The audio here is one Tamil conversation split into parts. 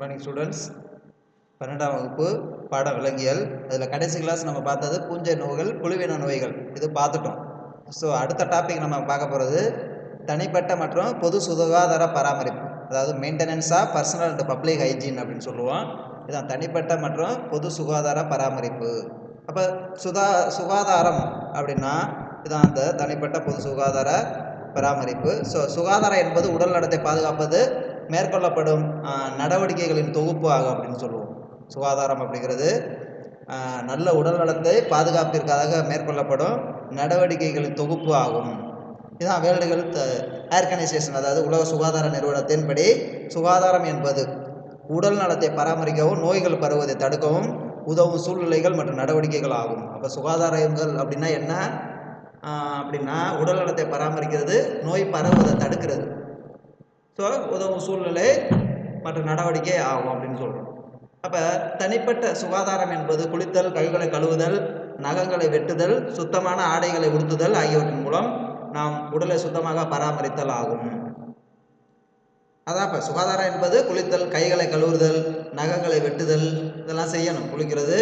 மார்னிங் ஸ்டூடெண்ட்ஸ் பன்னெண்டாம் வகுப்பு பாடம் விலங்கியல் அதில் கடைசி கிளாஸ் நம்ம பார்த்தது பூஞ்சை நோய்கள் குழுவின நோய்கள். இது பார்த்துட்டோம். ஸோ அடுத்த டாபிக் நம்ம பார்க்க போகிறது தனிப்பட்ட மற்றும் பொது சுகாதார பராமரிப்பு. அதாவது maintenance of personal and public hygiene அப்படின்னு சொல்லுவோம். இதுதான் தனிப்பட்ட மற்றும் பொது சுகாதார பராமரிப்பு. அப்போ சுதா சுகாதாரம் அப்படின்னா இதுதான் அந்த தனிப்பட்ட பொது சுகாதார பராமரிப்பு. ஸோ சுகாதாரம் என்பது உடல் நலத்தை பாதுகாப்பது மேற்கொள்ளப்படும் நடவடிக்கைகளின் தொகுப்பு ஆகும் அப்படின்னு சொல்லுவோம். சுகாதாரம் அப்படிங்கிறது நல்ல உடல் நலத்தை பாதுகாப்பிற்காக மேற்கொள்ளப்படும் நடவடிக்கைகளின் தொகுப்பு ஆகும். இதுதான் வேர்ல்டு ஹெல்த் ஆர்கனைசேஷன் அதாவது உலக சுகாதார நிறுவனத்தின்படி சுகாதாரம் என்பது. உடல் நலத்தை பராமரிக்கவும் நோய்கள் பரவுவதை தடுக்கவும் உதவும் சூழ்நிலைகள் மற்றும் நடவடிக்கைகள் ஆகும். அப்போ சுகாதாரங்கள் அப்படின்னா என்ன? அப்படின்னா உடல் நலத்தை பராமரிக்கிறது நோய் பரவுவதை தடுக்கிறது. ஸோ உதவும் சூழ்நிலை மற்றும் நடவடிக்கை ஆகும் அப்படின்னு சொல்கிறோம் அப்போ தனிப்பட்ட சுகாதாரம் என்பது குளித்தல் கைகளை கழுவுதல் நகங்களை வெட்டுதல் சுத்தமான ஆடைகளை உடுத்துதல் ஆகியவற்றின் மூலம் நாம் உடலை சுத்தமாக பராமரித்தல் ஆகும். அதான் இப்போ சுகாதாரம் என்பது குளித்தல் கைகளை கழுவுதல் நகங்களை வெட்டுதல் இதெல்லாம் செய்யணும். குளிக்கிறது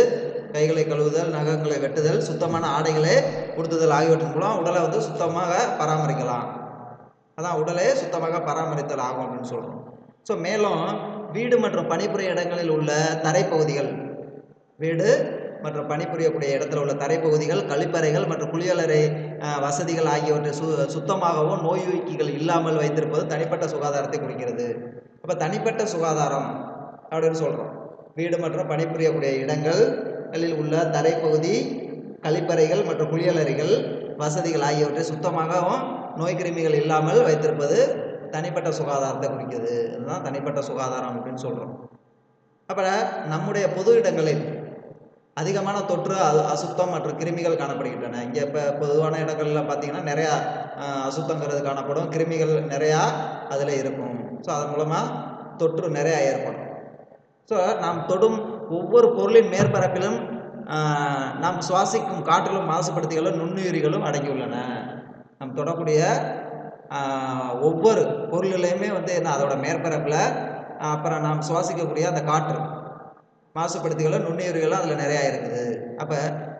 கைகளை கழுவுதல் நகங்களை வெட்டுதல் சுத்தமான ஆடைகளை உடுத்துதல் ஆகியவற்றின் மூலம் உடலை வந்து சுத்தமாக பராமரிக்கலாம். அதான் உடலை சுத்தமாக பராமரித்தல் ஆகும் அப்படின்னு சொல்கிறோம் ஸோ மேலும் வீடு மற்றும் பணிபுரிய இடங்களில் உள்ள தரைப்பகுதிகள் வீடு மற்றும் பணிபுரியக்கூடிய இடத்துல உள்ள தரைப்பகுதிகள் கழிப்பறைகள் மற்றும் குளியலறை வசதிகள் ஆகியவற்றை சு சுத்தமாகவும் நோய்க்கிகள் இல்லாமல் வைத்திருப்பது தனிப்பட்ட சுகாதாரத்தை குறிக்கிறது. அப்போ தனிப்பட்ட சுகாதாரம் அப்படின்னு சொல்கிறோம் வீடு மற்றும் பணிபுரியக்கூடிய இடங்களில் உள்ள தரைப்பகுதி கழிப்பறைகள் மற்றும் குளியலறைகள் வசதிகள் ஆகியவற்றை சுத்தமாகவும் நோய் கிருமிகள் இல்லாமல் வைத்திருப்பது தனிப்பட்ட சுகாதாரத்தை குறிக்கிறது அதுதான் தனிப்பட்ட சுகாதாரம் அப்படின்னு சொல்கிறோம் அப்புறம் நம்முடைய பொது இடங்களில் அதிகமான தொற்று அது அசுத்தம் மற்றும் கிருமிகள் காணப்படுகின்றன. இங்கே இப்போ பொதுவான இடங்களில் பார்த்தீங்கன்னா நிறையா அசுத்தங்கிறது காணப்படும். கிருமிகள் நிறையா அதில் இருக்கும். ஸோ அதன் மூலமாக தொற்று நிறையா ஏற்படும். ஸோ நாம் தொடும் ஒவ்வொரு பொருளின் மேற்பரப்பிலும் நாம் சுவாசிக்கும் காற்றிலும் மாசுபடுத்திகளும் நுண்ணுயிரிகளும் அடங்கியுள்ளன. நம்ம தொடக்கூடிய ஒவ்வொரு பொருளிலையுமே வந்து என்ன அதோட மேற்பரப்பில் அப்புறம் நாம் சுவாசிக்கக்கூடிய அந்த காற்று மாசுபடுத்திகளும் நுண்ணுயிர்களும் அதில் நிறையா இருக்குது. அப்போ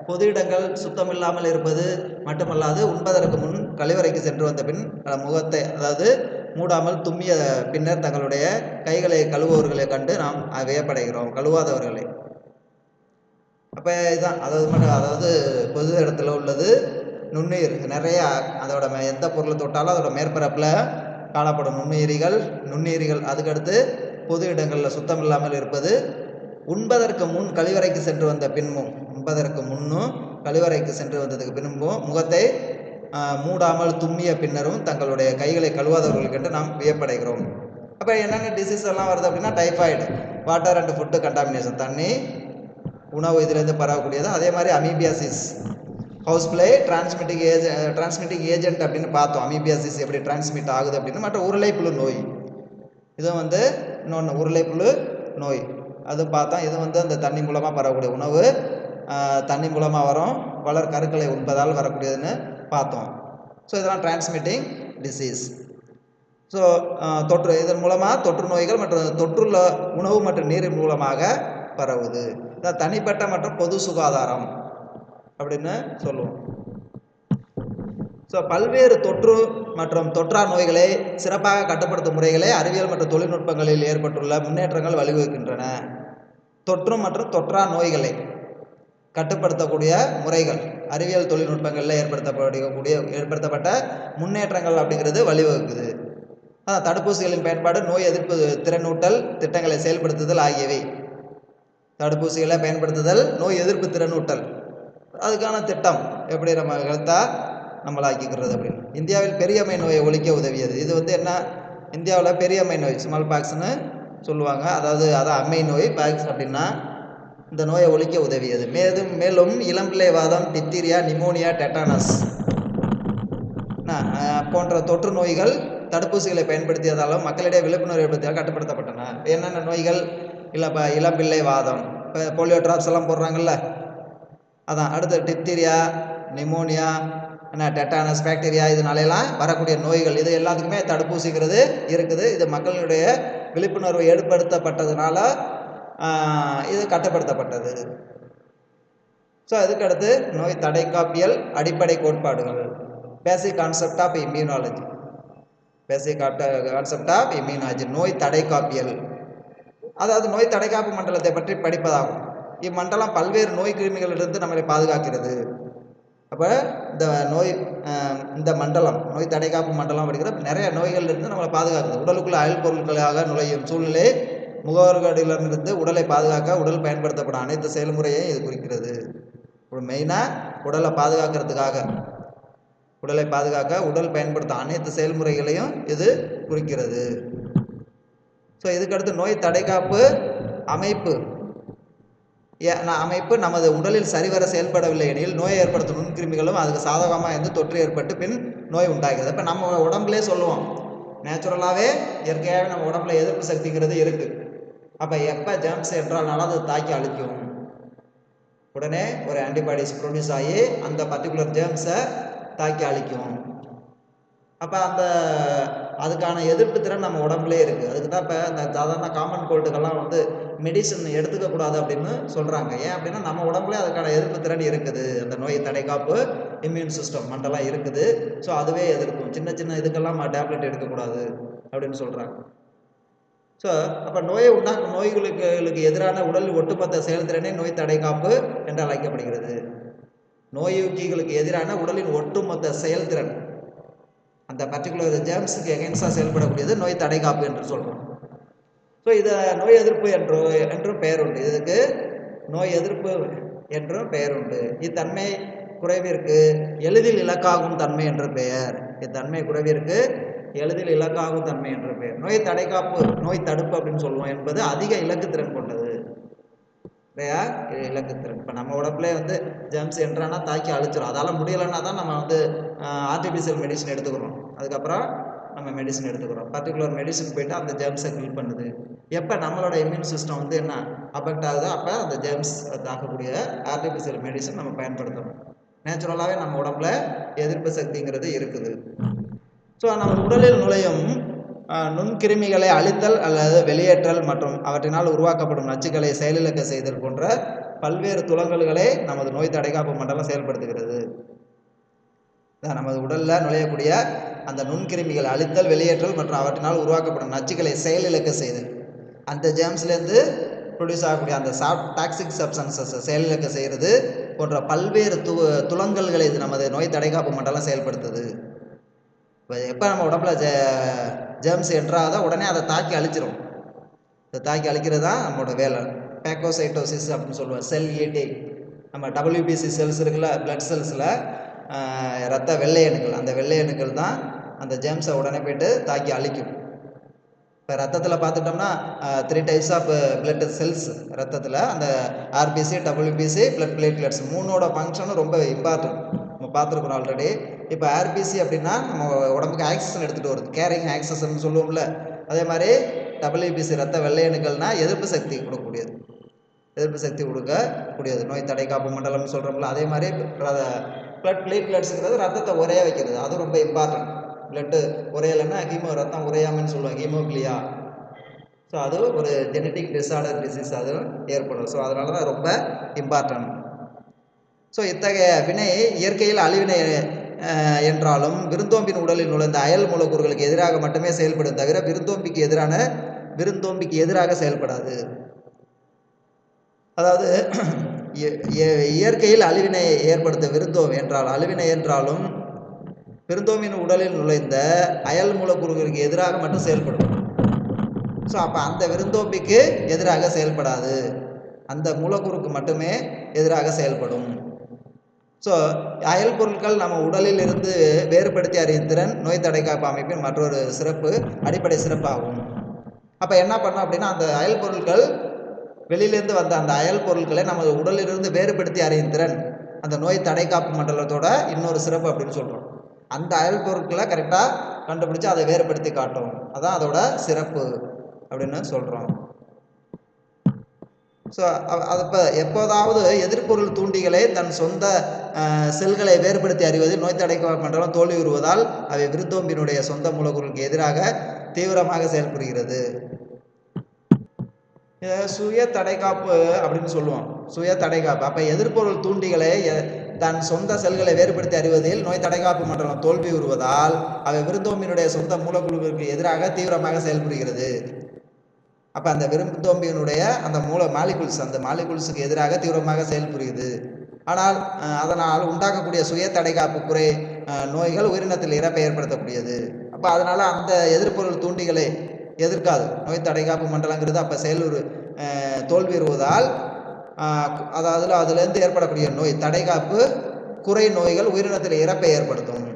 பொது இடங்கள் சுத்தம் இல்லாமல் இருப்பது மட்டுமல்லாது உண்பதற்கு முன் கழிவறைக்கு சென்று வந்த பின் முகத்தை அதாவது மூடாமல் தும்மிய பின்னர் தங்களுடைய கைகளை கழுவுவர்களை கண்டு நாம் வியப்படைகிறோம் கழுவாதவர்களை. அப்போ இதுதான் அதாவது மட்டும் அதாவது பொது இடத்துல உள்ளது நுண்ணுயிர் நிறைய அதோட மே- எந்த பொருளை தொட்டாலும் அதோட மேற்பரப்பில் காணப்படும் நுண்ணுயிரிகள் நுண்ணுயிரிகள். அதுக்கடுத்து பொது இடங்களில் சுத்தம் இல்லாமல் இருப்பது. உண்பதற்கு முன் கழிவறைக்கு சென்று வந்த பின்பும் உண்பதற்கு முன்னும் கழிவறைக்கு சென்று வந்ததுக்கு பின்பும் முகத்தை மூடாமல் தும்மிய பின்னரும் தங்களுடைய கைகளை கழுவாதவர்களுக்கென்று நாம் வியப்படைகிறோம். அப்போ என்னென்ன டிசீஸ் எல்லாம் வருது அப்படின்னா typhoid water and food contamination தண்ணி உணவு இதுலேருந்து பரவக்கூடியது. அதே மாதிரி amoebiasis house fly transmitting age transmitting agent அப்படின்னு பார்த்தோம். அமீபியாசிஸ் எப்படி டிரான்ஸ்மிட் ஆகுது அப்படின்னு மற்ற உருளைப்புழு நோய். இது வந்து இன்னொன்று உருளைப்புழு நோய். அது பார்த்தோம் இது வந்து அந்த தண்ணி மூலமாக பரவக்கூடிய உணவு. தண்ணி மூலமாக வரும். வளர் கருக்களை உண்பதால் வரக்கூடியதுன்னு பார்த்தோம். ஸோ இதெல்லாம் டிரான்ஸ்மிட்டிங் டிசீஸ் ஸோ தொற்று இதன் மூலமாக தொற்று நோய்கள் மற்றும் தொற்றுள்ள உணவு மற்றும் நீரின் மூலமாக பரவுது. இதான் தனிப்பட்ட மற்றும் பொது சுகாதாரம். அப்படின்னு சொல்லுவோம். ஸோ பல்வேறு தொற்று மற்றும் தொற்றா நோய்களை சிறப்பாக கட்டுப்படுத்தும் முறைகளை அறிவியல் மற்றும் தொழில்நுட்பங்களில் ஏற்பட்டுள்ள முன்னேற்றங்கள் வழிவகுக்கின்றன. தொற்று மற்றும் தொற்றா நோய்களை கட்டுப்படுத்தக்கூடிய முறைகள் அறிவியல் தொழில்நுட்பங்களில் ஏற்படுத்தப்படக்கூடிய ஏற்படுத்தப்பட்ட முன்னேற்றங்கள் அப்படிங்கிறது வழிவகுக்குது. தடுப்பூசிகளின் பயன்பாடு நோய் எதிர்ப்பு திறனூட்டல் திட்டங்களை செயல்படுத்துதல் ஆகியவை. தடுப்பூசிகளை பயன்படுத்துதல் நோய் எதிர்ப்பு திறனூட்டல். அதுக்கான திட்டம் எப்படி நம்ம ஹெல்த்தாக நம்மளாக்கிக்கிறது அப்படின்னு. இந்தியாவில் பெரியம்மை நோயை ஒழிக்க உதவியது. இது வந்து என்ன? இந்தியாவில் பெரியம்மை நோய் ஸ்மால் பாக்ஸ்னு சொல்லுவாங்க. அதாவது அதான் அம்மை நோய் பாக்ஸ் அப்படின்னா இந்த நோயை ஒழிக்க உதவியது. மேலும் மேலும் இளம்பிள்ளை வாதம் டிப்தீரியா நிமோனியா டெட்டானஸ் என்ன, போன்ற தொற்று நோய்கள் தடுப்பூசிகளை பயன்படுத்தியதாலும் மக்களிடையே விழிப்புணர்வு ஏற்படுத்தியால் கட்டுப்படுத்தப்பட்டன. என்னென்ன நோய்கள்? இல்லை இளம்பிள்ளை வாதம் இப்போ போலியோ ட்ராப்ஸ் எல்லாம் போடுறாங்கல்ல. அதான் அடுத்து டிப்தீரியா நிமோனியா என்ன டெட்டானஸ் பேக்டீரியா இதனாலெல்லாம் வரக்கூடிய நோய்கள் இது எல்லாத்துக்குமே தடுப்பூசிங்கிறது இருக்குது. இது மக்களுடைய விழிப்புணர்வு ஏற்படுத்தப்பட்டதுனால இது கட்டுப்படுத்தப்பட்டது. ஸோ அதுக்கடுத்து நோய் தடைக்காப்பியல் அடிப்படை கோட்பாடுகள். Basic concept of immunology basic concept of immunology நோய் தடைக்காப்பியல். அதாவது நோய் தடைக்காப்பு மண்டலத்தை பற்றி படிப்பதாகும். இம்மண்டலம் பல்வேறு நோய் கிருமிகளிலிருந்து நம்மளை பாதுகாக்கிறது. அப்போ இந்த நோய் இந்த மண்டலம் நோய் தடைகாப்பு மண்டலம் அப்படிங்கிற நிறைய நோய்களிலிருந்து நம்மளை பாதுகாக்குது உடலுக்குள்ள அயல் பொருட்களாக நுழையும் சூழ்நிலை முகவர்களிடமிருந்து உடலை பாதுகாக்க உடல் பயன்படுத்தப்படும். அனைத்து செயல்முறையையும் இது குறிக்கிறது. இப்போ மெயினாக உடலை பாதுகாக்கிறதுக்காக உடலை பாதுகாக்க உடல் பயன்படுத்தும் அனைத்து செயல்முறைகளையும் இது குறிக்கிறது. ஸோ இதுக்கடுத்து நோய் தடைகாப்பு அமைப்பு. அமைப்பு நமது உடலில் சரிவர செயல்படவில்லை எனில் நோயை ஏற்படுத்தும் நுண்கிருமிகளும் அதுக்கு சாதகமாக இருந்து தொற்று ஏற்பட்டு பின் நோய் உண்டாகிறது. இப்போ நம்ம உடம்புலே சொல்லுவோம். நேச்சுரலாகவே இயற்கையாகவே நம்ம உடம்புல எதிர்ப்பு சக்திங்கிறது இருக்குது அப்போ எப்போ ஜெர்ம்ஸ் என்றால்னாலும் அது தாக்கி அழிக்கும். உடனே ஒரு ஆன்டிபாடிஸ் ப்ரொடியூஸ் ஆகி அந்த பர்டிகுலர் ஜேர்ம்ஸை தாக்கி அழிக்கும். அப்போ அந்த அதுக்கான எதிர்ப்பு திறன் நம்ம உடம்புலே இருக்குது அதுக்கு தான் இப்போ இந்த சாதாரண காமன் கோல்டுக்கெல்லாம் வந்து மெடிசன் எடுத்துக்கக்கூடாது அப்படின்னு சொல்கிறாங்க ஏன் அப்படின்னா நம்ம உடம்புலே அதுக்கான எதிர்ப்பு திறன் இருக்குது. அந்த நோய் தடைக்காப்பு இம்யூன் சிஸ்டம் மண்டலம் இருக்குது. ஸோ அதுவே எதிர்க்கும். சின்ன சின்ன இதுக்கெல்லாம் டேப்லெட் எடுக்கக்கூடாது அப்படின்னு சொல்கிறாங்க ஸோ அப்போ நோயை உண்டாக்கும் நோய்களுக்கு எதிரான உடல் ஒட்டுமொத்த செயல்திறனே நோய் தடைக்காப்பு என்று அழைக்கப்படுகிறது. நோயூக்கிகளுக்கு எதிரான உடலின் ஒட்டுமொத்த செயல்திறன். அந்த பர்டிகுலர் ஜேம்ஸுக்கு எகென்ஸ்டாக செயல்படக்கூடியது நோய் தடைக்காப்பு என்று சொல்கிறோம் ஸோ இதை நோய் எதிர்ப்பு என்று என்றும் பெயர் உண்டு. இதுக்கு நோய் எதிர்ப்பு என்றும் பெயர் உண்டு. இத்தன்மை குறைவிற்கு எளிதில் இலக்காகும் தன்மை என்று பெயர். இத்தன்மை குறைவிற்கு எளிதில் இலக்காகும் தன்மை என்று பெயர். நோய் தடைக்காப்பு நோய் தடுப்பு அப்படின்னு சொல்லுவோம் என்பது அதிக இலக்குத்திறன் கொண்டது. இல்லையா? இலக்குத்திறன். இப்போ நம்ம உடம்புல வந்து ஜெம்ஸ் என்றானா தாக்கி அழிச்சிடும் அதால் முடியலைன்னா தான் நம்ம வந்து ஆர்டிஃபிஷியல் மெடிசன் எடுத்துக்கிறோம். அதுக்கப்புறம் நம்ம மெடிசன் எடுத்துக்கிறோம். பர்டிகுலர் மெடிசன் போயிட்டு அந்த ஜெர்ம்ஸை கில் பண்ணுது. எப்போ நம்மளோட இம்யூன் சிஸ்டம் வந்து என்ன? அஃபெக்ட் ஆகுதோ அப்போ அந்த ஜெர்ம்ஸ் தாக்கக்கூடிய ஆர்டிஃபிஷியல் மெடிசன் நம்ம பயன்படுத்தணும். நேச்சுரலாகவே நம்ம உடம்புல எதிர்ப்பு சக்திங்கிறது இருக்குது. ஸோ நம்ம உடலில் நுழையும் நுண்கிருமிகளை அழித்தல் அல்லது வெளியேற்றல் மற்றும் அவற்றினால் உருவாக்கப்படும் நச்சுக்களை செயலிழக்க செய்தல் போன்ற பல்வேறு துலங்கல்களை நமது நோய் தடைக்காப்பு மண்டலம் செயல்படுத்துகிறது. நமது உடலில் நுழையக்கூடிய அந்த நுண்கிருமிகள் அழித்தல் வெளியேற்றல் மற்றும் அவற்றினால் உருவாக்கப்படும் நச்சுக்களை செயலிழக்க செய்தல். அந்த ஜேம்ஸ்லேருந்து ப்ரொடியூஸ் ஆகக்கூடிய அந்த சாப் டாக்ஸிக் சப்சன்சஸை செயலிழக்க செய்கிறது போன்ற பல்வேறு து துளங்கல்களை இது நமது நோய் தடைகாப்பு மண்டலம் செயல்படுத்துது. இப்போ எப்போ நம்ம உடம்புல ஜெ ஜேர்ம்ஸ் என்ட்ராதோ உடனே அதை தாக்கி அழிச்சிரும். இதை தாக்கி அழிக்கிறது தான் நம்மளோட வேலை. பேக்கோசைட்டோசிஸ் அப்படின்னு சொல்லுவோம். செல் ஈட்டிங் நம்ம டபிள்யூபிசி செல்ஸ் இருக்குல்ல பிளட் செல்ஸில் ரத்த வெள்ளை அணுக்கள் அந்த வெள்ளை அணுக்கள் தான் அந்த ஜேம்ஸை உடனே போயிட்டு தாக்கி அழிக்கும். இப்போ ரத்தத்தில் பார்த்துட்டோம்னா three types of blood cells ரத்தத்தில் அந்த ஆர்பிசி டபிள்யூபிசி பிளட் பிளேட்லெட்ஸ் மூணோட ஃபங்க்ஷனும் ரொம்ப இம்பார்ட்டன்ட் நம்ம பார்த்துருக்குறோம் ஆல்ரெடி இப்போ ஆர்பிசி அப்படின்னா நம்ம உடம்புக்கு ஆக்சிஜன் எடுத்துகிட்டு வருது. கேரிங் ஆக்சிஜன் சொல்லுவோம்ல. அதே மாதிரி டபிள்யூபிசி ரத்த வெள்ளை எதிர்ப்பு சக்தி கொடுக்கக்கூடியது. எதிர்ப்பு சக்தி கொடுக்கக்கூடியது. நோய் தடை காப்பு மண்டலம்னு சொல்கிறோம்ல அதே மாதிரி பிளட் பிளேட்லெட்ஸுங்கிறது ரத்தத்தை உரைய வைக்கிறது. அது ரொம்ப இம்பார்ட்டன்ட் பிளட்டு உரையலைன்னா ஹீமோ ரத்தம் உரையாமன்னு சொல்லுவாங்க. ஹீமோக்ளியா ஸோ அது ஒரு ஜெனட்டிக் டிஸார்டர் டிசீஸ் அது ஏற்படும். ஸோ அதனால தான் ரொம்ப இம்பார்ட்டன்ட் ஸோ இத்தகைய வினை இயற்கையில் அழிவினை என்றாலும் விருந்தோம்பின் உடலில் நுழைந்த அயல் மூலக்கூறுகளுக்கு எதிராக மட்டுமே செயல்படும் தவிர விருந்தோம்பிக்கு எதிரான விருந்தோம்பிக்கு எதிராக செயல்படாது. அதாவது இயற்கையில் அழிவினை ஏற்படுத்த விருந்தோம் என்றால் அழிவினை என்றாலும் விருந்தோம்பின் உடலில் நுழைந்த அயல் மூலக்கூறுகளுக்கு எதிராக மட்டும் செயல்படும் ஸோ அப்போ அந்த விருந்தோம்பிக்கு எதிராக செயல்படாது. அந்த மூலக்கூறுக்கு மட்டுமே எதிராக செயல்படும். ஸோ அயல் பொருட்கள் நம்ம உடலில் இருந்து வேறுபடுத்தி அறியும் திறன் நோய் தடைக்காப்பு அமைப்பின் மற்றொரு சிறப்பு அடிப்படை சிறப்பாகும். அப்போ என்ன பண்ணோம் அப்படின்னா அந்த அயல் பொருட்கள் வெளியிலேருந்து வந்த அந்த அயல் பொருட்களை நமது உடலிலிருந்து வேறுபடுத்தி அறியும் திறன். அந்த நோய் தடைக்காப்பு மண்டலத்தோட இன்னொரு சிறப்பு அப்படின்னு சொல்கிறோம் அந்த அயல் பொருட்களை கரெக்டாக கண்டுபிடிச்சு அதை வேறுபடுத்தி காட்டும். அதான் அதோட சிறப்பு அப்படின்னு சொல்கிறோம் ஸோ அது இப்போ எப்போதாவது எதிர்பொருள் தூண்டிகளை தன் சொந்த செல்களை வேறுபடுத்தி அறிவதில் நோய் தடைக்க மண்டலம் தோல்வி உறுவதால் அவை விருத்தோம்பினுடைய சொந்த மூலக்கூறுக்கு எதிராக தீவிரமாக செயல்படுகிறது. சுய தடைகாப்பு அப்படின்னு சொல்லுவோம். சுய தடைகாப்பு. அப்போ எதிர்பொருள் தூண்டிகளை தன் சொந்த செல்களை வேறுபடுத்தி அறிவதில் நோய் தடைகாப்பு மண்டலம் தோல்வி உறுவதால் அவை விருந்தோம்பியினுடைய சொந்த மூலக்குழுவிற்கு எதிராக தீவிரமாக செயல்படுகிறது. அப்போ அந்த விருந்தோம்பியினுடைய அந்த மூல மாலிகுல்ஸ் அந்த மாலிகுல்ஸுக்கு எதிராக தீவிரமாக செயல்புரியுது. ஆனால் அதனால் உண்டாக்கக்கூடிய சுய தடைகாப்பு குறை நோய்கள் உயிரினத்தில் இறப்பை ஏற்படுத்தக்கூடியது. அப்போ அதனால் அந்த எதிர்ப்பொருள் தூண்டிகளை எதிர்க்காது. நோய் தடைகாப்பு மண்டலங்கிறது அப்போ செயலுறு தோல்வியுறுவதால் அதாவது அதுலேருந்து ஏற்படக்கூடிய நோய் தடைகாப்பு குறை நோய்கள் உயிரினத்தில் இறப்பை ஏற்படுத்தும்.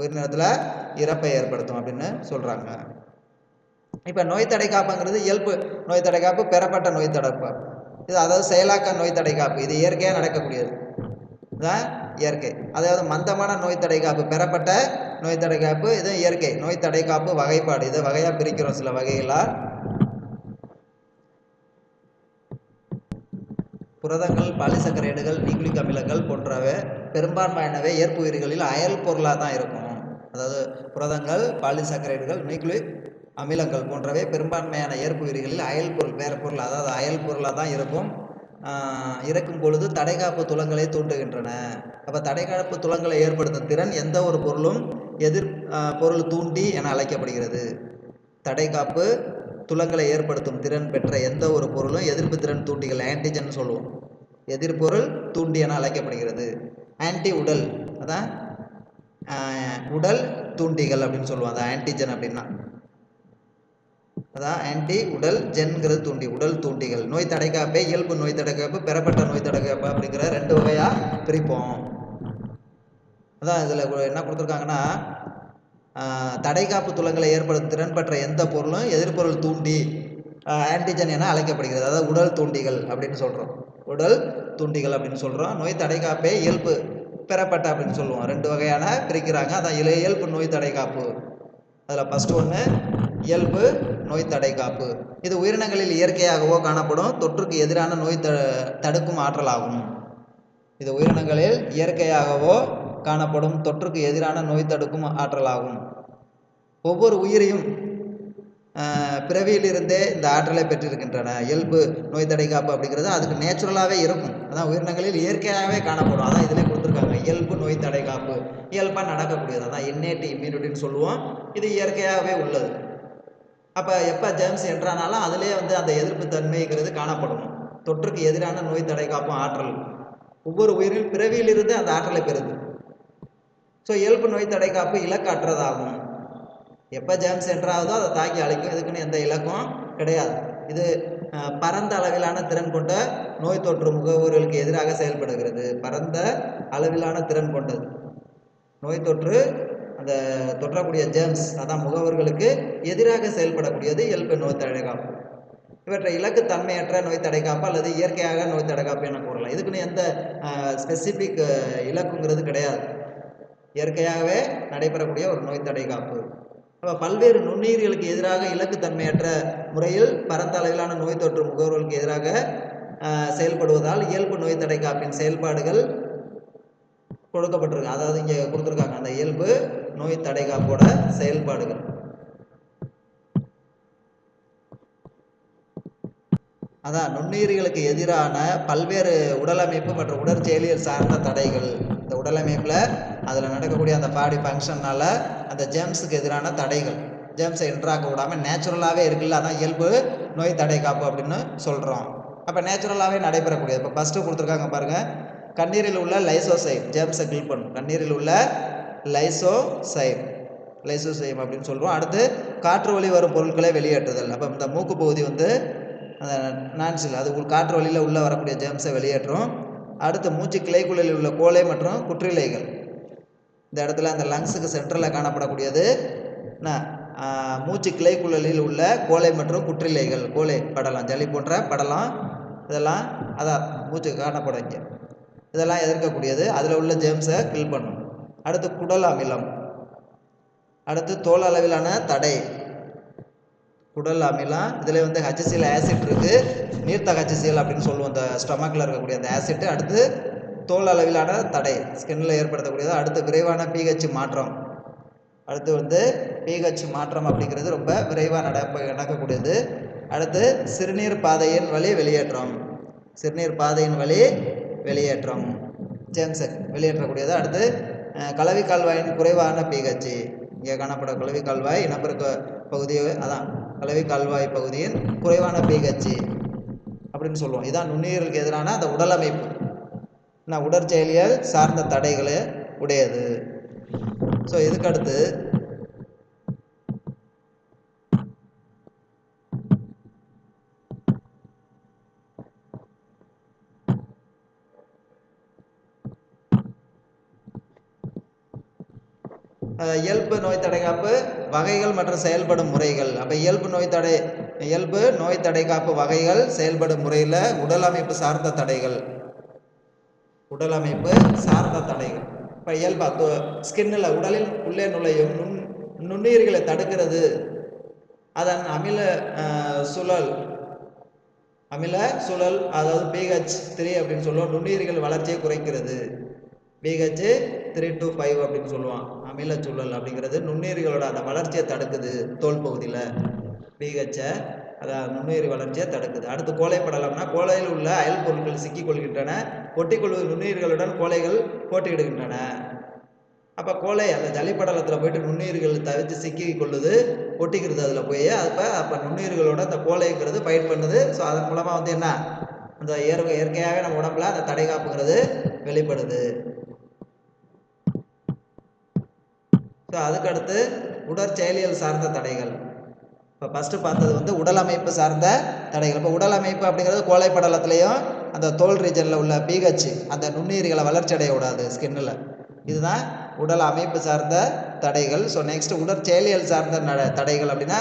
உயிரினத்தில் இறப்பை ஏற்படுத்தும் அப்படின்னு சொல்கிறாங்க இப்போ நோய் தடைக்காப்புங்கிறது இயல்பு நோய் தடைக்காப்பு பெறப்பட்ட நோய் தடைக்காப்பு இது அதாவது செயலாக்க நோய் தடைக்காப்பு இது இயற்கையாக நடக்கக்கூடியது. இதுதான் இயற்கை. அதாவது மந்தமான நோய் தடைக்காப்பு பெறப்பட்ட நோய் காப்பு இது இயற்கை. நோய் தடைக்காப்பு வகைப்பாடு. இதை வகையாக பிரிக்கிறோம் சில வகைகளாக புரதங்கள் பாலிசக்கரைடுகள் நியூக்ளிக் அமிலங்கள் போன்றவை பெரும்பான்மையானவை ஏற்புயிர்களில் அயல் பொருளாக தான் இருக்கும். அதாவது புரதங்கள் பாலிசக்கரைடுகள் நியூக்ளிக் அமிலங்கள் போன்றவை பெரும்பான்மையான ஏற்புயிர்களில் அயல் பொருள் வேறு பொருள் அதாவது அயல் பொருளாக தான் இருக்கும். இறக்கும் பொழுது தடைகாப்பு துலங்களை தூண்டுகின்றன. அப்போ தடைகாப்பு துலங்களை ஏற்படுத்தும் திறன் எந்த ஒரு பொருளும் எதிர் பொருள் தூண்டி என அழைக்கப்படுகிறது. தடைகாப்பு துலங்களை ஏற்படுத்தும் திறன் பெற்ற எந்த ஒரு பொருளும் எதிர்ப்பு திறன் தூண்டிகள் ஆன்டிஜன் சொல்லுவோம். எதிர்பொருள் தூண்டி என அழைக்கப்படுகிறது. ஆன்டி உடல் அதான் உடல் தூண்டிகள் அப்படின்னு சொல்லுவோம். அது ஆன்டிஜன் அப்படின்னா. அதான் ஆன்டி உடல் ஜென்கிறது தூண்டி உடல் தூண்டிகள். நோய் தடைக்காப்பே இயல்பு நோய் தடைக்காப்பு பெறப்பட்ட நோய் தடைக்காப்பு அப்படிங்கிற ரெண்டு வகையாக பிரிப்போம். அதான் இதில் என்ன கொடுத்துருக்காங்கன்னா தடைக்காப்பு துலங்களை ஏற்படுத்தும் திறன் பெற்ற எந்த பொருளும் எதிர்பொருள் தூண்டி ஆன்டிஜன் என அழைக்கப்படுகிறது. அதாவது உடல் தூண்டிகள் அப்படின்னு சொல்கிறோம் உடல் தூண்டிகள் அப்படின்னு சொல்கிறோம் நோய் தடைக்காப்பே இயல்பு பெறப்பட்ட அப்படின்னு சொல்லுவோம். ரெண்டு வகையான பிரிக்கிறாங்க. அதான் இல இயல்பு நோய் தடைக்காப்பு அதில் ஃபஸ்ட்டு ஒன்று இயல்பு நோய் காப்பு இது உயிரினங்களில் இயற்கையாகவோ காணப்படும் தொற்றுக்கு எதிரான நோய் த தடுக்கும் ஆற்றலாகும். இது உயிரினங்களில் இயற்கையாகவோ காணப்படும் தொற்றுக்கு எதிரான நோய் தடுக்கும் ஆற்றலாகும். ஒவ்வொரு உயிரையும் பிறவியிலிருந்தே இந்த ஆற்றலை பெற்றிருக்கின்றன. இயல்பு நோய் காப்பு அப்படிங்கிறது அதுக்கு நேச்சுரலாகவே இருக்கும். அதான் உயிரினங்களில் இயற்கையாகவே காணப்படும். அதான் இதிலே கொடுத்துருக்காங்க. இயல்பு நோய் தடை காப்பு. இயல்பாக நடக்கக்கூடியது. அதான் இன்னேட்டு இம்யூனிட்டின்னு சொல்லுவோம். இது இயற்கையாகவே உள்ளது. அப்போ எப்போ ஜேம்ஸ் என்றானாலும் அதிலே வந்து அந்த எதிர்ப்பு தன்மைங்கிறது காணப்படும். தொற்றுக்கு எதிரான நோய் தடை காப்பும் ஆற்றல். ஒவ்வொரு உயிரில் பிறவியிலிருந்து அந்த ஆற்றலை பெறுது. ஸோ இயல்பு நோய் தடை காப்பு இலக்கற்றதாகும். எப்போ ஜேம்ஸ் என்றாவதோ அதை தாக்கி அழைக்கும். இதுக்குன்னு எந்த இலக்கும் கிடையாது. இது பரந்த அளவிலான திறன் கொண்ட நோய் தொற்று முகவர்களுக்கு எதிராக செயல்படுகிறது. பரந்த அளவிலான திறன் கொண்டது. நோய் தொற்று அந்த தொற்றக்கூடிய ஜேம்ஸ் அதான் முகவர்களுக்கு எதிராக செயல்படக்கூடியது இயல்பு நோய் தடைகாப்பு. இவற்றை இலக்கு தன்மையற்ற நோய் தடைகாப்பு அல்லது இயற்கையாக நோய் தடைகாப்பு என கூறலாம். இதுக்குன்னு எந்த ஸ்பெசிஃபிக் இலக்குங்கிறது கிடையாது. இயற்கையாகவே நடைபெறக்கூடிய ஒரு நோய் தடைகாப்பு. பல்வேறு நுண்ணுயிர்களுக்கு எதிராக இலக்கு தன்மையற்ற முறையில் பரந்த அளவிலான நோய் தொற்று முகவர்களுக்கு எதிராக செயல்படுவதால் இயல்பு நோய் தடைக்காப்பின் செயல்பாடுகள் கொடுக்கப்பட்டிருக்கு. அதாவது இங்கே கொடுத்துருக்காங்க அந்த இயல்பு நோய் தடைக்காப்போட செயல்பாடுகள். அதான் நுண்ணுயிர்களுக்கு எதிரான பல்வேறு உடலமைப்பு மற்றும் உடற்செயலியல் சார்ந்த தடைகள். இந்த உடலமைப்பில் அதில் நடக்கக்கூடிய அந்த பாடி ஃபங்க்ஷனால் அந்த ஜெம்ஸுக்கு எதிரான தடைகள். ஜெம்ஸை என்ட்ராக்க விடாமல் நேச்சுரலாகவே இருக்குல்ல அதான் இயல்பு நோய் தடை காப்பு அப்படின்னு சொல்கிறோம் அப்போ நேச்சுரலாகவே நடைபெறக்கூடியது. இப்போ ஃபஸ்ட்டு கொடுத்துருக்காங்க பாருங்கள் கண்ணீரில் உள்ள லைசோசைம் ஜெம்ஸை கில் பண்ணும். கண்ணீரில் உள்ள லைசோசைம் லைசோசைம் அப்படின்னு சொல்கிறோம் அடுத்து காற்று வழி வரும் பொருட்களை வெளியேற்றுதல். அப்போ இந்த மூக்கு பகுதி வந்து அந்த நான்சில் அது உள் காற்று வழியில் உள்ளே வரக்கூடிய ஜெம்ஸை வெளியேற்றும். அடுத்து மூச்சு கிளைக்குள்ளில் உள்ள கோலை மற்றும் குற்றிலைகள். இந்த இடத்துல அந்த லங்ஸுக்கு சென்டரில் காணப்படக்கூடியது. என்ன? மூச்சு மூச்சு கிளைக்குழலில் உள்ள கோலை மற்றும் குற்றிலைகள் கோலை படலம் ஜலி போன்ற படலம் இதெல்லாம் அதான் மூச்சு காணப்படும் இங்கே. இதெல்லாம் எதிர்க்கக்கூடியது. அதில் உள்ள ஜேம்ஸை கில் பண்ணும். அடுத்து குடல் அமிலம். அடுத்து தோல் அளவிலான தடை. குடல் அமிலம். இதில் வந்து ஹச்சிசியில் ஆசிட் இருக்குது நீர்த்த ஹச்சிசியல் அப்படின்னு சொல்லுவோம். இந்த ஸ்டமக்கில் இருக்கக்கூடிய அந்த ஆசிட் அடுத்து தோல் அளவிலான தடை ஸ்கின்னில் ஏற்படுத்தக்கூடியது. அடுத்து விரைவான பிஹெச் மாற்றம். அடுத்து வந்து பிஹெச் மாற்றம் அப்படிங்கிறது ரொம்ப விரைவாக நடப்ப நடக்கக்கூடியது. அடுத்து சிறுநீர் பாதையின் வழி வெளியேற்றம். சிறுநீர் பாதையின் வழி வெளியேற்றம். ஜேம்ஸ் வெளியேற்றக்கூடியது. அடுத்து கலவி கால்வாயின் குறைவான பிஹெச் இங்கே காணப்படும் கலவி கால்வாய் இனப்பெருக்க பகுதி அதான் கலவி கால்வாய் பகுதியின் குறைவான பிஹெச் அப்படின்னு சொல்லுவோம். இதான் நுண்ணுயிர்களுக்கு எதிரான அந்த உடலமைப்பு. நான் உடற்செயலியை சார்ந்த தடைகளை உடையது. ஸோ இதுக்கு அடுத்து இயல்பு நோய் தடைகாப்பு வகைகள் மற்றும் செயல்படும் முறைகள். அப்போ இயல்பு நோய் தடை இயல்பு நோய் தடைகாப்பு வகைகள் செயல்படும் முறையில் உடல் அமைப்பு சார்ந்த தடைகள். உடல் அமைப்பு சார்ந்த தடைகள் இப்போ இயல்பா ஸ்கின்னில் உடலில் உள்ளே நுழையும் நுண் நுண்ணுயிர்களை தடுக்கிறது. அதன் அமில சுழல் அமில சுழல் அதாவது பிஹெச் த்ரீ அப்படின்னு சொல்லுவோம் நுண்ணுயிர்கள் வளர்ச்சியை குறைக்கிறது. பிஹெச் த்ரீ டு ஃபைவ் அப்படின்னு சொல்லுவான். அமில சுழல் அப்படிங்கிறது நுண்ணுயிர்களோட அந்த வளர்ச்சியை தடுக்குது தோல் பகுதியில். பிஹெச்சை அதாவது நுண்ணுயிர் வளர்ச்சியை தடுக்குது. அடுத்து கோலை படலம்னா கோலையில் உள்ள அயல் பொருட்கள் சிக்கிக் கொள்கின்றன நுண்ணுயிர்களுடன் கோலைகள் போட்டியிடுகின்றன. அப்போ கோலை அந்த ஜல்லிப்படலத்தில் போயிட்டு நுண்ணுயிர்கள் தவிர்த்து சிக்கி கொள்ளுது ஒட்டிக்கிறது அதில் போய். அப்போ அப்போ நுண்ணுயிர்களோட அந்த கோலைங்கிறது பயிர் பண்ணுது. ஸோ அதன் மூலமாக வந்து என்ன? அந்த இயற்கை இயற்கையாகவே நம்ம உடம்புல அந்த தடை காப்புங்கிறது வெளிப்படுது. ஸோ அதுக்கடுத்து உடற்செயலியல் சார்ந்த தடைகள். இப்போ ஃபஸ்ட்டு பார்த்தது வந்து உடல் அமைப்பு சார்ந்த தடைகள். இப்போ உடல் அமைப்பு அப்படிங்கிறது கோலை படலத்துலேயும் அந்த தோல் ரீஜனில் உள்ள பிஹெச் அந்த நுண்ணுயிர்களை வளர்ச்சி அடைய விடாது ஸ்கின்னில் இதுதான் உடல் அமைப்பு சார்ந்த தடைகள். ஸோ நெக்ஸ்ட் உடற்செயலியல் சார்ந்த நட தடைகள் அப்படின்னா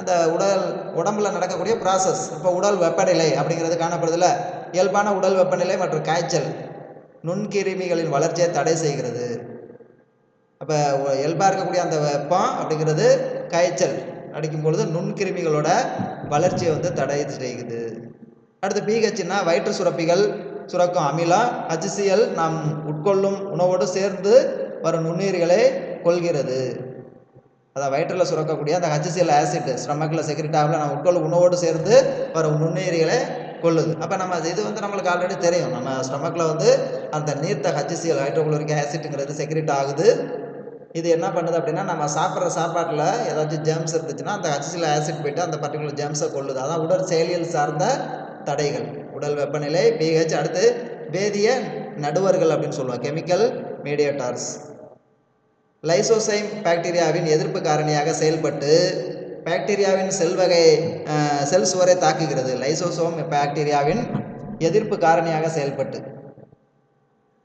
அந்த உடல் உடம்புல நடக்கக்கூடிய ப்ராசஸ் இப்போ உடல் வெப்பநிலை அப்படிங்கிறது காணப்படுதில்ல இயல்பான உடல் வெப்பநிலை மற்றும் காய்ச்சல். நுண்கிருமிகளின் வளர்ச்சியை தடை செய்கிறது. அப்போ இயல்பாக இருக்கக்கூடிய அந்த வெப்பம் அப்படிங்கிறது காய்ச்சல். அடிக்கும் பொழுது நுண்கிருமிகளோட வளர்ச்சியை வந்து தடை செய்யுது. அடுத்து பிஹெச்னா வயிற்று சுரப்பிகள் சுரக்கும் அமிலம் HCl நாம் உட்கொள்ளும் உணவோடு சேர்ந்து வரும் நுண்ணுயிர்களை கொள்கிறது. அதான் வயிற்றில் சுரக்கக்கூடிய அந்த HCl ஆசிட் ஸ்டமக்கில் செக்ரெட் ஆகல நம்ம உட்கொள்ளும் உணவோடு சேர்ந்து வரும் நுண்ணுயிர்களை கொள்ளுது. அப்போ நம்ம இது வந்து நம்மளுக்கு ஆல்ரெடி தெரியும். நம்ம ஸ்டமக்கில் வந்து அந்த நீர்த்த HCl ஹைட்ரோகுளோரிக் ஆசிட்டுங்கிறது செக்ரெட் ஆகுது. இது என்ன பண்ணுது அப்படின்னா நம்ம சாப்பிட்ற சாப்பாட்டில் ஏதாச்சும் ஜெம்ஸ் இருந்துச்சுன்னா அந்த HCl ஆசிட் போயிட்டு அந்த பர்டிகுலர் ஜெம்ஸை கொள்ளுது. அதான் உடல் செயலியல் சார்ந்த தடைகள். உடல் வெப்பநிலை பிஹெச் அடுத்து வேதிய நடுவர்கள் அப்படின்னு சொல்லுவோம். கெமிக்கல் மீடியேட்டர்ஸ் லைசோசைம் பாக்டீரியாவின் எதிர்ப்பு காரணியாக செயல்பட்டு பாக்டீரியாவின் செல் வகை அஹ், செல் சுவரை தாக்குகிறது. லைசோசோம் பாக்டீரியாவின் எதிர்ப்பு காரணியாக செயல்பட்டு.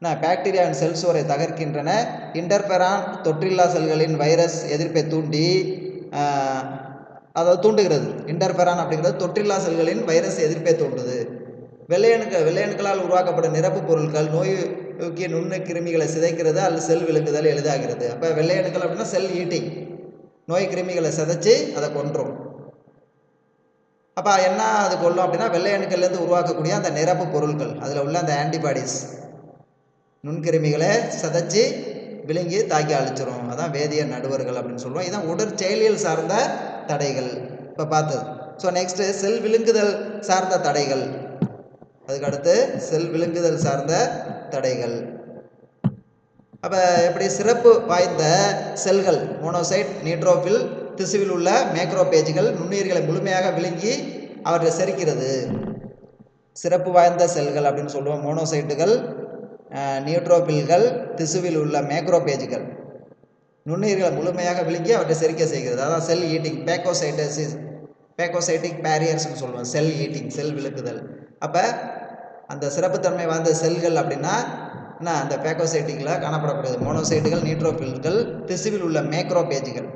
நான் அண்ட் செல் சுவரை தகர்க்கின்றன. இன்டர்பெரான் தொற்றில்லா செல்களின் வைரஸ் எதிர்ப்பை தூண்டி அதை அதாவது தூண்டுகிறது. இன்டர்பெரான் அப்படிங்கிறது தொற்றில்லா செல்களின் வைரஸ் எதிர்ப்பை தூண்டுது. வெள்ளையணுக்கள் வெள்ளையணுக்களால் உருவாக்கப்படும் நிரப்பு பொருட்கள் நோய் நோக்கிய நுண்ணு கிருமிகளை சிதைக்கிறது அல்லது செல் விழுங்குதல் எளிதாகிறது. அப்போ வெள்ளையணுக்கள் அப்படின்னா செல் ஈட்டிங் நோய் கிருமிகளை சிதைச்சி அதை கொன்றும். அப்போ என்ன அது கொள்ளும் அப்படின்னா வெள்ளை அணுக்கள்லேருந்து உருவாக்கக்கூடிய அந்த நிரப்பு பொருட்கள். அதில் உள்ள அந்த ஆன்டிபாடிஸ் நுண்கிருமிகளை சிதைச்சி விழுங்கி தாக்கி அழிச்சிரும். அதான் வேதிய நடுவர்கள் அப்படின்னு சொல்லுவோம் இதான் உடற்செயலியல் சார்ந்த தடைகள். இப்போ பார்த்தது. ஸோ நெக்ஸ்ட்டு செல் விழுங்குதல் சார்ந்த தடைகள். அதுக்கு அடுத்து செல் விழுங்குதல் சார்ந்த தடைகள். அப்போ எப்படி சிறப்பு வாய்ந்த செல்கள்? மோனோசைட் நீட்ரோஃபில் திசுவில் உள்ள மேக்ரோபேஜ்கள் நுண்ணுயிர்களை முழுமையாக விழுங்கி அவற்றை செரிக்கிறது. சிறப்பு வாய்ந்த செல்கள் அப்படின்னு சொல்லுவோம். மோனோசைட்டுகள் நியூட்ரோபில்கள் திசுவில் உள்ள மேக்ரோபேஜ்கள் நுண்ணுயிர்களை முழுமையாக விழுங்கி அவற்றை செரிக்க செய்கிறது. அதான் செல் ஈட்டிங் பேக்கோசைட்டசிஸ் பேக்கோசைட்டிக் பேரியர்ஸ்னு சொல்லுவோம். செல் ஈட்டிங் செல் விழுக்குதல். அப்போ அந்த சிறப்புத்தன்மை வாய்ந்த செல்கள் அப்படின்னா என்ன? அந்த பேக்கோசைட்டிக்கில் காணப்படக்கூடியது. மோனோசைட்டுகள் நியூட்ரோபில்கள் திசுவில் உள்ள மேக்ரோபேஜ்கள்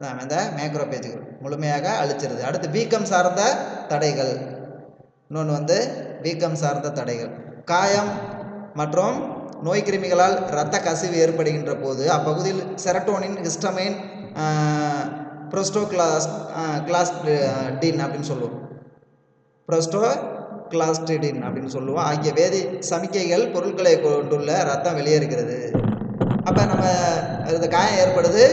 அதான் அந்த மேக்ரோபேஜ்கள் முழுமையாக அழிச்சிருது. அடுத்து வீக்கம் சார்ந்த தடைகள். இன்னொன்று வந்து வீக்கம் சார்ந்த தடைகள். காயம் மற்றும் நோய் கிருமிகளால் இரத்த கசிவு ஏற்படுகின்ற போது அப்பகுதியில் செரட்டோனின் ஹிஸ்டமைன் ப்ரொஸ்டோ கிளாஸ் கிளாஸ் டின் அப்படின்னு சொல்லுவோம். ப்ரொஸ்டோ கிளாஸ்டிடின் அப்படின்னு சொல்லுவோம். ஆகிய வேதி சமிக்கைகள் பொருட்களை கொண்டுள்ள ரத்தம் வெளியேறுகிறது. அப்போ நம்ம இந்த காயம் ஏற்படுது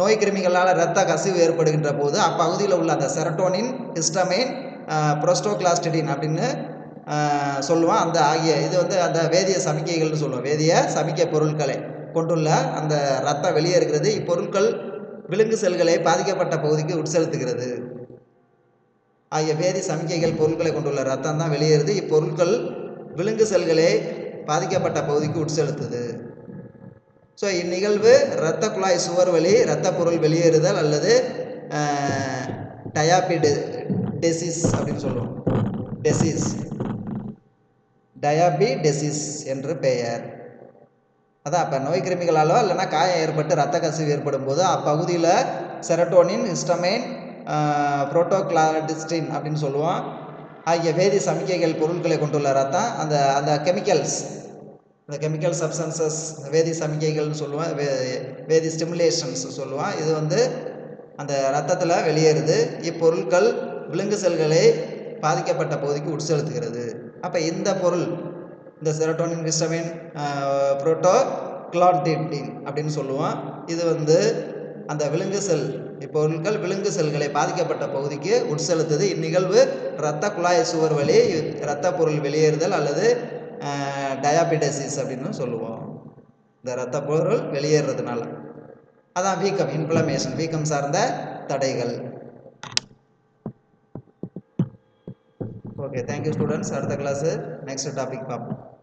நோய் கிருமிகளால் இரத்த கசிவு ஏற்படுகின்ற போது அப்பகுதியில் உள்ள அந்த செரட்டோனின் ஹிஸ்டமைன் ப்ரோஸ்டோகிளாஸ்டிடின் அப்படின்னு சொல்லுவான். அந்த ஆகிய இது வந்து அந்த வேதிய சமிக்கைகள்னு சொல்லுவோம். வேதிய சமிக்கை பொருட்களை கொண்டுள்ள அந்த ரத்தம் வெளியேறுகிறது இப்பொருட்கள் விலங்கு செல்களை பாதிக்கப்பட்ட பகுதிக்கு உட்செலுத்துகிறது. ஆகிய வேதி சமிக்கைகள் பொருட்களை கொண்டுள்ள ரத்தம் தான் வெளியேறுது இப்பொருட்கள் விலங்கு செல்களை பாதிக்கப்பட்ட பகுதிக்கு உட்செலுத்துது. ஸோ இந்நிகழ்வு இரத்த குழாய் சுவர் வழி இரத்த பொருள் வெளியேறுதல் அல்லது டயாபிடு டெசிஸ் அப்படின்னு சொல்லுவோம். டெசிஸ். டயாபிடெசிஸ் என்று பெயர். அதான் அப்போ நோய் கிருமிகளாலோ இல்லைன்னா காயம் ஏற்பட்டு ரத்த கசிவு ஏற்படும் போது அப்பகுதியில் செரட்டோனின் ஹிஸ்டமைன் புரோட்டோகிளாடிஸ்டின் அப்படின்னு சொல்லுவோம். ஆகிய வேதி சமிக்கைகள் பொருட்களை கொண்டுள்ள ரத்தம். அந்த அந்த கெமிக்கல்ஸ் இந்த கெமிக்கல் சப்ஸ்டன்சஸ் வேதி சமிக்கைகள்னு சொல்லுவோம். வே வேதி ஸ்டிமுலேஷன்ஸ் சொல்லுவோம். இது வந்து அந்த ரத்தத்தில் வெளியேறுது. இப்பொருட்கள் விலங்கு செல்களை பாதிக்கப்பட்ட பகுதிக்கு உட்செலுத்துகிறது. அப்போ இந்த பொருள் இந்த செரட்டோனின் ஹிஸ்டமின் புரோட்டோ கிளான்டின் அப்படின்னு சொல்லுவோம். இது வந்து அந்த விலங்கு செல் இப்பொருட்கள் விலங்கு செல்களை பாதிக்கப்பட்ட பகுதிக்கு உட்செலுத்துது. இந்நிகழ்வு இரத்த குழாய் சுவர் வழி இரத்த பொருள் வெளியேறுதல் அல்லது டயாபிடசிஸ் அப்படின்னு சொல்லுவோம். இந்த இரத்த பொருள் வெளியேறதுனால. அதான் வீக்கம் இன்ஃப்ளமேஷன் வீக்கம் சார்ந்த தடைகள். ஓகே தேங்க்யூ ஸ்டூடெண்ட்ஸ் அடுத்த கிளாஸு நெக்ஸ்ட் டாபிக் பார்ப்போம்.